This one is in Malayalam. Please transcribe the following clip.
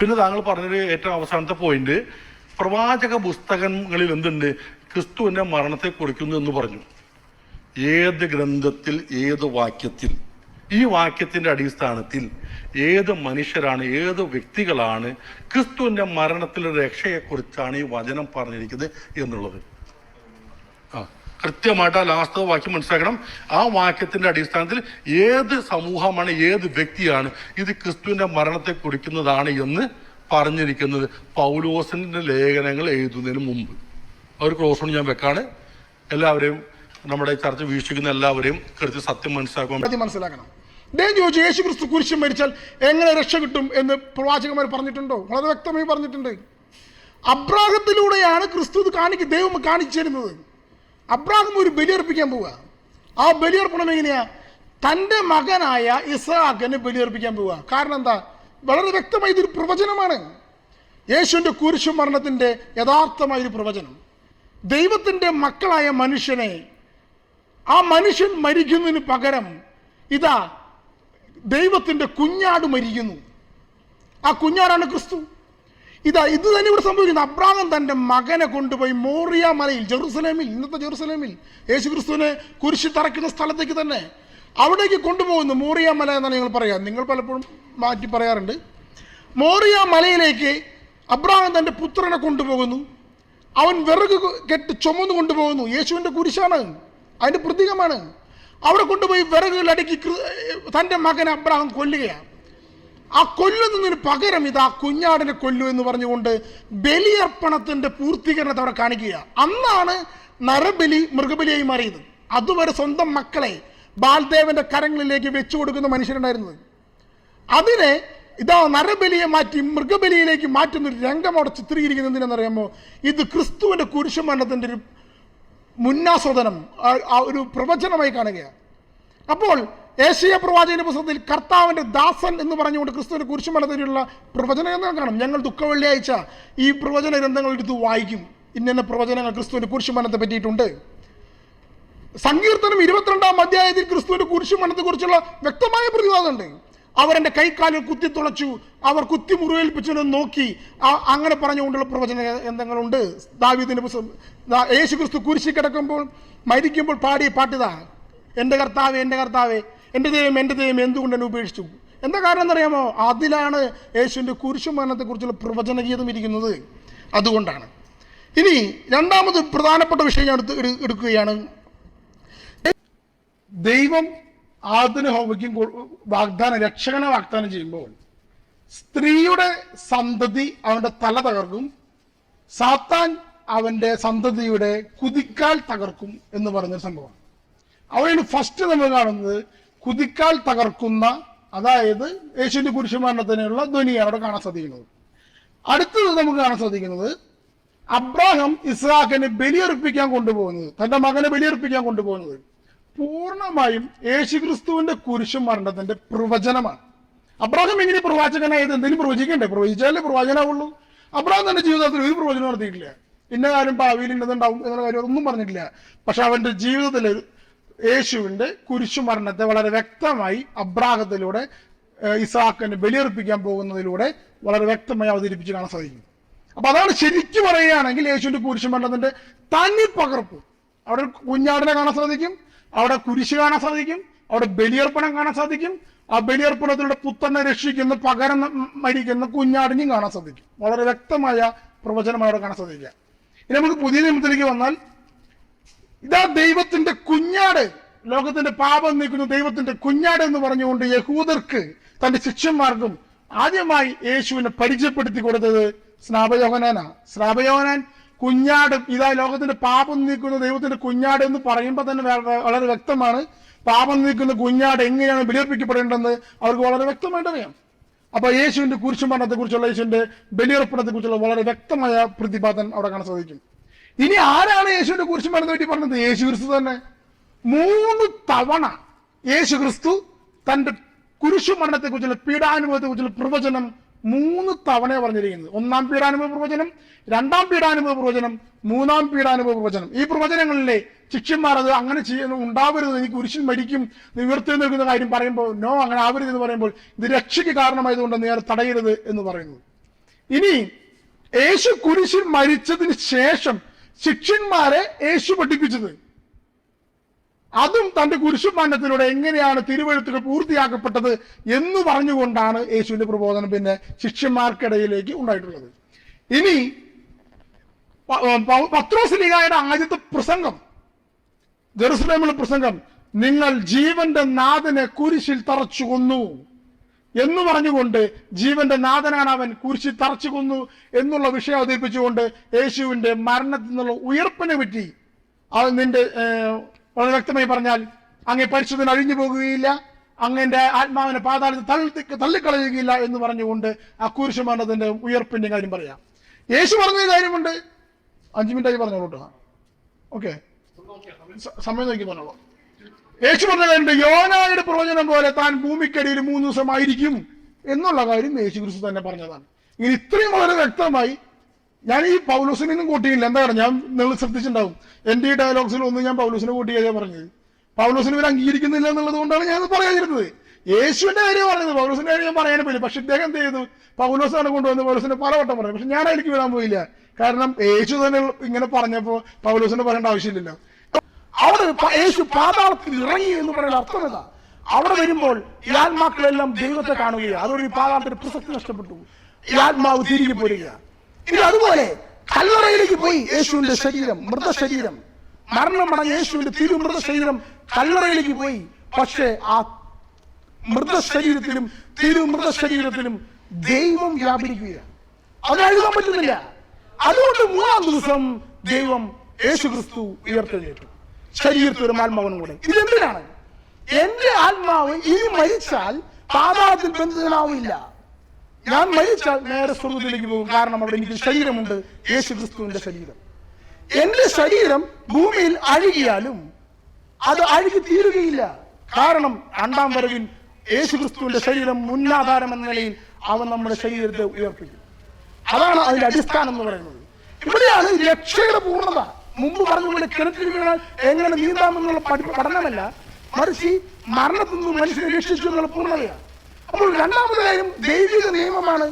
പിന്നെ താങ്കൾ പറഞ്ഞൊരു ഏറ്റവും അവസാനത്തെ പോയിന്റ് പ്രവാചക പുസ്തകങ്ങളിൽ എന്തുണ്ട്? ക്രിസ്തുവിന്റെ മരണത്തെ കുറിക്കുന്നു എന്ന് പറഞ്ഞു. ഏത് ഗ്രന്ഥത്തിൽ ഏത് വാക്യത്തിൽ? ഈ വാക്യത്തിന്റെ അടിസ്ഥാനത്തിൽ ഏത് മനുഷ്യരാണ് ഏത് വ്യക്തികളാണ് ക്രിസ്തുവിന്റെ മരണത്തിലെ രക്ഷയെക്കുറിച്ചാണ് ഈ വചനം പറഞ്ഞിരിക്കുന്നത് എന്നുള്ളത്. കൃത്യമായിട്ട് ആ ലാസ്റ്റ് വാക്യം മനസ്സിലാക്കണം. ആ വാക്യത്തിന്റെ അടിസ്ഥാനത്തിൽ ഏത് സമൂഹമാണ് ഏത് വ്യക്തിയാണ് ഇത് ക്രിസ്തുവിന്റെ മരണത്തെ കുറിക്കുന്നതാണ് എന്ന് പറഞ്ഞിരിക്കുന്നത്. പൗലോസിന്റെ ലേഖനങ്ങൾ എഴുതുന്നതിന് മുമ്പ്. ഒരു ക്ലോസ് കൊണ്ട് ഞാൻ വെക്കാണ്. എല്ലാവരെയും നമ്മുടെ ചർച്ച വീക്ഷിക്കുന്ന എല്ലാവരെയും കൃത്യ സത്യം മനസ്സിലാക്കണം. ചോദിച്ചു യേശു ക്രിസ്തു കുരിശും മരിച്ചാൽ എങ്ങനെ രക്ഷ കിട്ടും എന്ന് പ്രവാചകന്മാർ പറഞ്ഞിട്ടുണ്ടോ? വളരെ വ്യക്തമായി പറഞ്ഞിട്ടുണ്ട്. അബ്രാഹത്തിലൂടെയാണ് ക്രിസ്തു കാണിക്ക് ദൈവം കാണിച്ചു തരുന്നത്. അബ്രാഹം ഒരു ബലിയർപ്പിക്കാൻ പോവുക ആ ബലിയർപ്പണം എങ്ങനെയാ? തന്റെ മകനായ ഇസ്ഹാക്കിനെ ബലിയർപ്പിക്കാൻ പോവുക കാരണം എന്താ? വളരെ വ്യക്തമായ ഇതൊരു പ്രവചനമാണ്. യേശുവിന്റെ കുരിശു മരണത്തിന്റെ യഥാർത്ഥമായ ഒരു പ്രവചനം. ദൈവത്തിന്റെ മക്കളായ മനുഷ്യനെ ആ മനുഷ്യൻ മരിക്കുന്നതിന് പകരം ഇതാ ദൈവത്തിന്റെ കുഞ്ഞാട് മരിക്കുന്നു. ആ കുഞ്ഞാടാണ് ക്രിസ്തു? ഇതാ ഇത് തന്നെ ഇവിടെ സംഭവിക്കുന്നത് അബ്രാഹം തന്റെ മകനെ കൊണ്ടുപോയി മോറിയ മലയിൽ ജെറുസലേമിൽ ഇന്നത്തെ ജെറുസലേമിൽ. യേശു ക്രിസ്തുവിനെ കുരിശി തറയ്ക്കുന്ന സ്ഥലത്തേക്ക് തന്നെ അവിടേക്ക് കൊണ്ടുപോകുന്നു മോറിയ മല എന്നാണ് നിങ്ങൾ പറയാം നിങ്ങൾ പലപ്പോഴും മാറ്റി പറയാറുണ്ട്. മോറിയ മലയിലേക്ക് അബ്രാഹം തന്റെ പുത്രനെ കൊണ്ടുപോകുന്നു. അവൻ വിറക് കെട്ട് ചുമന്ന് കൊണ്ടുപോകുന്നു. യേശുവിന്റെ കുരിശാണ്. അതിന്റെ പ്രതീകമാണ്. അവിടെ കൊണ്ടുപോയി വിറകുകൾ അടുക്കി തന്റെ മകൻ അബ്രാഹം കൊല്ലുകയാണ്. ആ കൊല്ലുന്നതിന് പകരം ഇത് ആ കുഞ്ഞാടിനെ കൊല്ലു എന്ന് പറഞ്ഞുകൊണ്ട് ബലിയർപ്പണത്തിന്റെ പൂർത്തീകരണത്തെ അവിടെ കാണിക്കുക. അന്നാണ് നരബലി മൃഗബലിയായി മാറിയത്. അതുവരെ സ്വന്തം മക്കളെ ബാൽദേവന്റെ കരങ്ങളിലേക്ക് വെച്ചു കൊടുക്കുന്ന മനുഷ്യരുണ്ടായിരുന്നത്. അതിനെ ഇതാ നരബലിയെ മാറ്റി മൃഗബലിയിലേക്ക് മാറ്റുന്ന ഒരു രംഗം അവിടെ ചിത്രീകരിക്കുന്നത് എന്തിനാണെന്നറിയാമോ ഇത് ക്രിസ്തുവിന്റെ കുരിശുമരണത്തിന്റെ ഒരു മുന്നാസ്വദനം ഒരു പ്രവചനമായി കാണുകയാണ്. അപ്പോൾ ഏഷ്യ പ്രവാചകന്റെ പുസ്തകത്തിൽ കർത്താവിന്റെ ദാസൻ എന്ന് പറഞ്ഞുകൊണ്ട് ക്രിസ്തുവിന്റെ കുരിശുമരണത്തിനുള്ള പ്രവചന ഗ്രന്ഥങ്ങൾ കാണും. ഞങ്ങൾ ദുഃഖ വെള്ളിയാഴ്ച ഈ പ്രവചന ഗ്രന്ഥങ്ങൾ എടുത്ത് വായിക്കും. ഇന്ന പ്രവചനങ്ങൾ ക്രിസ്തുവിന്റെ കുരിശുമരണത്തെ പറ്റിയിട്ടുണ്ട്. സങ്കീർത്തനം ഇരുപത്തിരണ്ടാം അധ്യായത്തിൽ ക്രിസ്തുവിന്റെ കുരിശുമരണത്തെ കുറിച്ചുള്ള വ്യക്തമായ പ്രതിവാദമുണ്ട് അവരെ കൈക്കാലിൽ കുത്തി തുളച്ചു അവർ കുത്തി മുറിവേൽപ്പിച്ചു നോക്കി അങ്ങനെ പറഞ്ഞുകൊണ്ടുള്ള പ്രവചന ഗ്രന്ഥങ്ങളുണ്ട്. ദാവീദിന്റെ പുസ്തകം യേശു ക്രിസ്തു കുരിശി കിടക്കുമ്പോൾ മരിക്കുമ്പോൾ പാടിയ പാട്ടിതാ എന്റെ കർത്താവ് എന്റെ കർത്താവേ എന്റെ ദൈവം എന്റെ ദൈവം എന്തുകൊണ്ട് എന്നെ ഉപേക്ഷിച്ചു? എന്താ കാരണം എന്നറിയാമോ? അതിലാണ് യേശുവിന്റെ കുരിശുമരണത്തെക്കുറിച്ചുള്ള പ്രവചന ഗീതം ഇരിക്കുന്നത്. അതുകൊണ്ടാണ്. ഇനി രണ്ടാമത് പ്രധാനപ്പെട്ട വിഷയം ഞാൻ എടുത്ത് എടുക്കുകയാണ്. ദൈവം ആദിന ഹോമയ്ക്കും വാഗ്ദാനം രക്ഷകനെ വാഗ്ദാനം ചെയ്യുമ്പോൾ സ്ത്രീയുടെ സന്തതി അവന്റെ തല തകർക്കും സാത്താൻ അവന്റെ സന്തതിയുടെ കുതിക്കാൽ തകർക്കും എന്ന് പറഞ്ഞൊരു സംഭവമാണ്. അവിടെയാണ് ഫസ്റ്റ് നമ്മൾ കാണുന്നത് കുതിക്കാൽ തകർക്കുന്ന അതായത് യേശുവിന്റെ കുരിശുമരണത്തിനുള്ള ധ്വനിയാണ് അവിടെ കാണാൻ സാധിക്കുന്നത്. അടുത്തത് നമുക്ക് കാണാൻ സാധിക്കുന്നത് അബ്രാഹം ഇസ്ഹാഖിനെ ബലിയർപ്പിക്കാൻ കൊണ്ടുപോകുന്നത് തന്റെ മകനെ ബലിയർപ്പിക്കാൻ കൊണ്ടുപോകുന്നത് പൂർണമായും യേശുക്രിസ്തുവിന്റെ കുരിശു മരണത്തിന്റെ പ്രവചനമാണ്. അബ്രാഹം എങ്ങനെ പ്രവാചകനായത്? എന്തെങ്കിലും പ്രവചിക്കണ്ടേ? പ്രവചിച്ചാലേ പ്രവചനാവുള്ളൂ അബ്രാഹം തന്റെ ജീവിതത്തിൽ ഒരു പ്രവചനം നടത്തിയിട്ടില്ല. ഇന്ന കാര്യം ഭാവിയിൽ ഇന്നതുണ്ടാവും എന്നുള്ള കാര്യം ഒന്നും പറഞ്ഞിട്ടില്ല. പക്ഷെ അവന്റെ ജീവിതത്തിൽ യേശുവിന്റെ കുരിശു മരണത്തെ വളരെ വ്യക്തമായി അബ്രാഹത്തിലൂടെ ഇസാഖിനെ ബലിയർപ്പിക്കാൻ പോകുന്നതിലൂടെ വളരെ വ്യക്തമായി അവതരിപ്പിച്ച് കാണാൻ സാധിക്കും അപ്പൊ അതാണ് ശരിക്കും പറയുകയാണെങ്കിൽ യേശുവിന്റെ കുരിശു മരണത്തിന്റെ തനി പകർപ്പ്. അവിടെ കുഞ്ഞാടിനെ കാണാൻ സാധിക്കും അവിടെ കുരിശ് കാണാൻ സാധിക്കും അവിടെ ബലിയർപ്പണം കാണാൻ സാധിക്കും ആ ബലിയർപ്പണത്തിലൂടെ പുത്തനെ രക്ഷിക്കുന്ന പകരം മരിക്കുന്ന കുഞ്ഞാടിനെയും കാണാൻ സാധിക്കും. വളരെ വ്യക്തമായ പ്രവചനമായി അവിടെ കാണാൻ സാധിക്കുക. ഇനി നമുക്ക് പുതിയ നിയമത്തിലേക്ക് വന്നാൽ ഇതാ ദൈവത്തിന്റെ കുഞ്ഞാട്. ലോകത്തിന്റെ പാപം നീക്കുന്ന ദൈവത്തിന്റെ കുഞ്ഞാട് എന്ന് പറഞ്ഞുകൊണ്ട് യഹൂദർക്ക് തന്റെ ശിഷ്യന്മാർക്കും ആദ്യമായി യേശുവിനെ പരിചയപ്പെടുത്തി കൊടുത്തത് സ്നാപയോഹനാനാ സ്നാപയോഹനാൻ കുഞ്ഞാട് ഇതാ ലോകത്തിന്റെ പാപം നീക്കുന്ന ദൈവത്തിന്റെ കുഞ്ഞാട് എന്ന് പറയുമ്പോൾ തന്നെ വളരെ വ്യക്തമാണ്. പാപം നീക്കുന്ന കുഞ്ഞാട് എങ്ങനെയാണ് ബലിയർപ്പിക്കപ്പെടേണ്ടതെന്ന് അവർക്ക് വളരെ വ്യക്തമായിട്ട് അറിയാം. അപ്പൊ യേശുവിന്റെ കുരിശുമരണത്തെ കുറിച്ചുള്ള യേശുവിന്റെ ബലിയർപ്പണത്തെ കുറിച്ചുള്ള വളരെ വ്യക്തമായ പ്രതിപാദനം അവിടെ കാണാൻ സാധിക്കും. ഇനി ആരാണ് യേശുവിന്റെ മരുന്ന് പറ്റി പറഞ്ഞത്? യേശു ക്രിസ്തു തന്നെ. മൂന്ന് തവണ യേശു ക്രിസ്തു തന്റെ കുരിശുമരണത്തെ കുറിച്ചുള്ള പീഡാനുഭവത്തെ കുറിച്ചുള്ള പ്രവചനം മൂന്ന് തവണ പറഞ്ഞിരിക്കുന്നത്. ഒന്നാം പീഡാനുഭവ പ്രവചനം രണ്ടാം പീഡാനുഭവ പ്രവചനം മൂന്നാം പീഡാനുഭവ പ്രവചനം. ഈ പ്രവചനങ്ങളിലെ ശിഷ്യന്മാർ അത് അങ്ങനെ ചെയ്യുന്നു ഉണ്ടാവരുത്. നീ കുരിശിൽ മരിക്കും ഉയർത്തി നിൽക്കുന്ന കാര്യം പറയുമ്പോൾ നോ അങ്ങനെ ആവരുത് എന്ന് പറയുമ്പോൾ ഇത് രക്ഷയ്ക്ക് കാരണമായതുകൊണ്ട് നീ തടയരുത് എന്ന് പറയുന്നത് ഇനി യേശു കുരിശിൽ മരിച്ചതിന് ശേഷം ശിഷ്യന്മാരെ യേശു പഠിപ്പിച്ചത്. അതും തന്റെ കുരിശുമാനത്തിലൂടെ എങ്ങനെയാണ് തിരുവഴുത്തുകൾ പൂർത്തിയാക്കപ്പെട്ടത് എന്ന് പറഞ്ഞുകൊണ്ടാണ് യേശുവിന്റെ പ്രബോധനം പിന്നെ ശിഷ്യന്മാർക്കിടയിലേക്ക് ഉണ്ടായിട്ടുള്ളത്. ഇനി പ- പ- ആദ്യത്തെ പ്രസംഗം ജെറുസലേമിലെ പ്രസംഗം നിങ്ങൾ ജീവന്റെ നാഥനെ കുരിശിൽ തറച്ചു കൊന്നു. എന്ന് പറഞ്ഞുകൊണ്ട് ജീവന്റെ നാഥനാണ് അവൻ കുരിശി തറച്ചു കൊന്നു എന്നുള്ള വിഷയം അവതരിപ്പിച്ചുകൊണ്ട് യേശുവിന്റെ മരണത്തിൽ നിന്നുള്ള ഉയർപ്പിനെ പറ്റി അത് നിന്റെ വളരെ വ്യക്തമായി പറഞ്ഞാൽ അങ്ങേ പരിശുദ്ധൻ അഴിഞ്ഞു പോകുകയില്ല അങ്ങന്റെ ആത്മാവിനെ പാതാളത്തിൽ തള്ളി തള്ളിക്കളയുകയില്ല എന്ന് പറഞ്ഞുകൊണ്ട് ആ കുരിശ് മരണത്തിന്റെ ഉയർപ്പിന്റെ കാര്യം പറയാം. യേശു പറഞ്ഞ കാര്യമുണ്ട്. അഞ്ചു മിനിറ്റായി പറഞ്ഞോളൂ കേട്ടോ. ഓക്കെ. സമയം നോക്കി പറഞ്ഞോളൂ. യേശു പറഞ്ഞ യോനായുടെ പ്രവചനം പോലെ താൻ ഭൂമിക്കടിയിൽ മൂന്ന് ദിവസമായിരിക്കും എന്നുള്ള കാര്യം യേശു ക്രിസ്തു തന്നെ പറഞ്ഞതാണ്. ഇങ്ങനെ ഇത്രയും വളരെ വ്യക്തമായി ഞാൻ ഈ പൗലോസിനെ ഒന്നും കൂട്ടിയില്ല. എന്താ പറയുക? ഞാൻ നിങ്ങൾ ശ്രദ്ധിച്ചിട്ടുണ്ടാവും. എന്റെ ഈ ഡയലോഗ്സിൽ ഒന്നും ഞാൻ പൗലോസിനെ കൂട്ടിയതേ പറഞ്ഞത്. പൗലോസിനെ ഇവർ അംഗീകരിക്കുന്നില്ല എന്നുള്ളത് കൊണ്ടാണ് ഞാൻ പറയാതിരുന്നത്. യേശുവിന്റെ കാര്യം പറഞ്ഞത്. പൗലോസിന്റെ കാര്യം ഞാൻ പറയാനും പോയില്ല പക്ഷെ ഇദ്ദേഹം എന്ത് ചെയ്തു? പൗലോസാണ് കൊണ്ടുവന്ന് പൗലോസിനെ പലവട്ടം പറഞ്ഞു. പക്ഷെ ഞാൻ അതിലേക്ക് വിടാൻ പോയില്ല. കാരണം യേശു തന്നെ ഇങ്ങനെ പറഞ്ഞപ്പോൾ പൗലോസിനെ പറയേണ്ട ആവശ്യമില്ലല്ലോ. അവിടെ യേശു പാതാളത്തിൽ ഇറങ്ങി എന്ന് പറയുന്ന അർത്ഥം എന്താ? അവിടെ വരുമ്പോൾ ഈ ആത്മാക്കളെല്ലാം ദൈവത്തെ കാണുകയാണ്. അതോടെ പാതാളത്തിന്റെ പ്രസക്തി നഷ്ടപ്പെട്ടു. ഈ ആത്മാവ് തിരികെ പോരുകയാണ്. ഇനി അതുപോലെ കല്ലറയിലേക്ക് പോയി യേശുവിന്റെ ശരീരം മൃതശരീരം. മരണമടഞ്ഞ യേശുവിന്റെ തിരുമൃത ശരീരം കല്ലറയിലേക്ക് പോയി. പക്ഷേ ആ മൃതശരീരത്തിലും തിരുമൃത ശരീരത്തിലും ദൈവം വ്യാപരിക്കുകയാണ്. അത് എഴുതാൻ പറ്റുന്നില്ല. അതുകൊണ്ട് മൂന്നാം ദിവസം ദൈവം യേശു ക്രിസ്തു ഉയർത്തെഴുന്നേറ്റു. ശരീരത്തിലും ആത്മാവനും കൂടെ. ഇതെന്തിനാണ് എന്റെ ആത്മാവ് ഈ മരിച്ചാൽ പാതാളത്തിൽ ബന്ധിതനാവില്ല ഞാൻ മരിച്ചാൽ നേരെ സ്വർഗത്തിലേക്ക് പോകും. കാരണം അവിടെ എനിക്ക് ശരീരമുണ്ട്. യേശു ക്രിസ്തുവിന്റെ ശരീരം. എന്റെ ശരീരം ഭൂമിയിൽ അഴുകിയാലും അത് അഴുകി തീരുകയില്ല. കാരണം രണ്ടാം വരവിൽ യേശു ക്രിസ്തുവിന്റെ ശരീരം മുന്നാധാരം എന്ന നിലയിൽ അവൻ നമ്മുടെ ശരീരത്തെ ഉയർപ്പിക്കും. അതാണ് അതിന്റെ അടിസ്ഥാനം എന്ന് പറയുന്നത്. ഇവിടെയാണ് രക്ഷയുടെ പൂർണത. മുമ്പ് പറഞ്ഞുകൊണ്ട് കിണറ്റിൽ വീണാൽ എങ്ങനെ നീന്താമെന്നുള്ള പഠി- പഠനമല്ല. മറിച്ച് മരണത്തിൽ നിന്ന് മനുഷ്യനെ രക്ഷിച്ചു എന്നുള്ള പൂർണതയാണ്. അപ്പോൾ രണ്ടാമത്തെ കാര്യം ദൈവിക നിയമമാണ്